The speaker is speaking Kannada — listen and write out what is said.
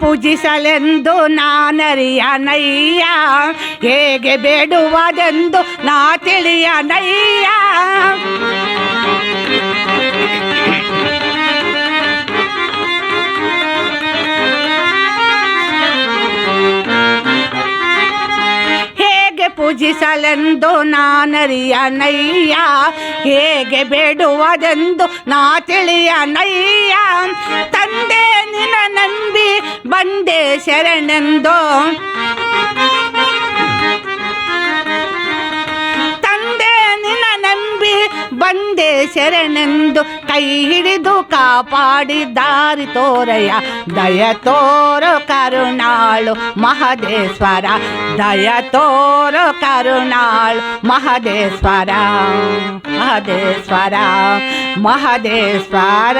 ಪೂಜಿಸಲೆಂದು ನಾನರಿಯನಯ್ಯ ಹೇಗೆ ಬೇಡುವುದೆಂದು ನಾ ತಿಳಿಯನಯ್ಯ ಪೂಜಿಸಲೆಂದು ನಾನರಿಯನಯ್ಯ ಹೇಗೆ ಬೇಡುವುದೆಂದು ನಾ ತಿಳಿಯನಯ್ಯ ತಂದೆ ಬಂದೆ ಶರಣಂದೋ. ತಂದೆ ನಿನ್ನ ನಂಬಿ ಬಂದೆ ಶರಣೆಂದು ಕೈ ಹಿಡಿದು ಕಾಪಾಡಿ ದಾರಿ ತೋರಯ್ಯ. ದಯ ತೋರು ಕರುಣಾಳು ಮಹದೇಶ್ವರ. ದಯ ತೋರು ಕರುಣಾಳು ಮಹದೇಶ್ವರ. ಮಹದೇಶ್ವರ ಮಹದೇಶ್ವರ.